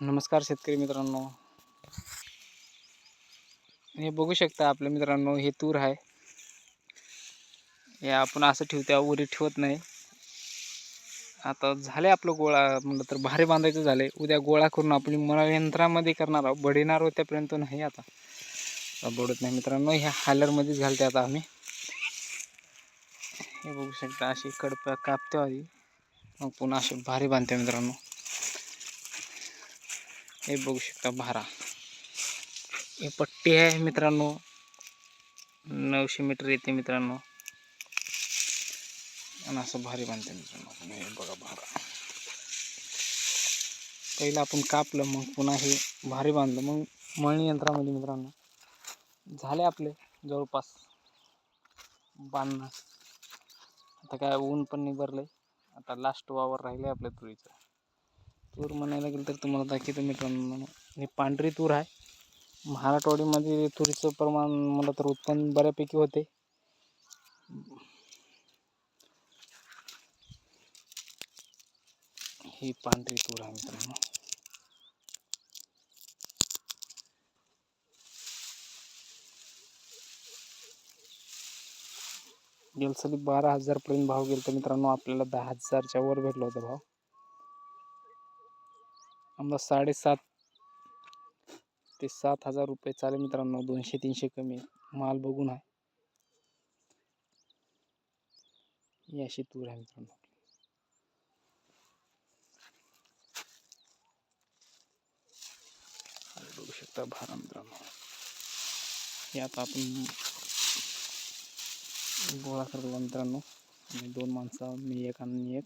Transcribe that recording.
नमस्कार शेतकरी मित्रांनो. हे बघू शकता आपल्या मित्रांनो हे तूर आहे. हे आपण असं ठेवत्या उरी ठेवत नाही. आता झाले आपलं गोळा म्हटलं तर भारी बांधायचं झाले उद्या गोळा करून आपली मळा यंत्रामध्ये करणार आहोत. बडिणार होत्यापर्यंत नाही आता. बडत नाही मित्रांनो ह्या हालरमध्येच घालते आता आम्ही. हे बघू शकता अशी कडप्या कापते आधी मग पुन्हा असे भारी बांधते मित्रांनो. हे बघू शकता भारा. ही पट्टी आहे मित्रांनो. नऊशे मीटर येते मित्रांनो. आणि असं भारी बांधते मित्रांनो. हे बघा भारा. पहिलं आपण कापलं मग पुन्हा हे भारी बांधलं. मग मळणी यंत्रामध्ये मित्रांनो. झाले आपले जवळपास बांधणं. आता काय ऊन पण निभरलंय आता लास्ट वावर राहिले आपल्या तुरीचं. तूर म्हणायला गेलं तर तुम्हाला दाखवतो मित्रांनो ही पांढरी तूर आहे. महाराष्ट्रवाडीमध्ये तुरीचं प्रमाण मला तर उत्पन्न बऱ्यापैकी होते. ही पांढरी तूर आहे मित्रांनो. गेलसली बारा हजारपर्यंत भाव गेला तर मित्रांनो. आपल्याला दहा हजारच्या वर भेटला होता भाव. आम्हाला साडेसात ते सात हजार रुपये चालेल मित्रांनो. दोनशे तीनशे कमी माल बघून आहे. ही अशी तूर आहे मित्रांनो. बघू शकता भारा मित्रांनो. यात आपण गोळा करतो मित्रांनो. आणि दोन माणसं मी एक आणि एक.